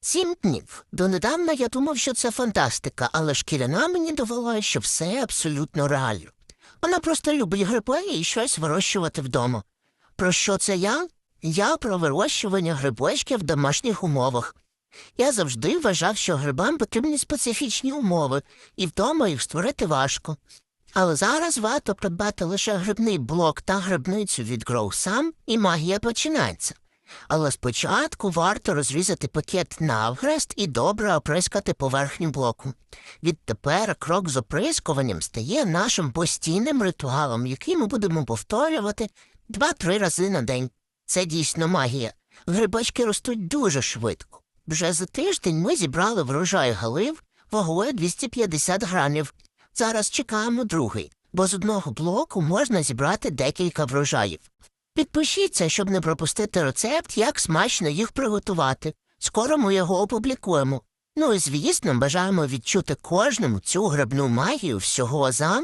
Сім днів. Донедавна я думав, що це фантастика, але шкіряна мені довела, що все абсолютно реально. Вона просто любить гриби і щось вирощувати вдома. Про що це я? Я про вирощування грибочків в домашніх умовах. Я завжди вважав, що грибам потрібні специфічні умови, і вдома їх створити важко. Але зараз варто придбати лише грибний блок та грибницю від GrowSam, і магія починається. Але спочатку варто розрізати пакет навхрест і добре оприскати поверхню блоку. Відтепер крок з оприскуванням стає нашим постійним ритуалом, який ми будемо повторювати два-три рази на день. Це дійсно магія. Грибочки ростуть дуже швидко. Вже за тиждень ми зібрали врожай галив вагою 250 грамів. Зараз чекаємо другий, бо з одного блоку можна зібрати декілька врожаїв. Підпишіться, щоб не пропустити рецепт, як смачно їх приготувати. Скоро ми його опублікуємо. Ну і звісно, бажаємо відчути кожному цю грибну магію всього за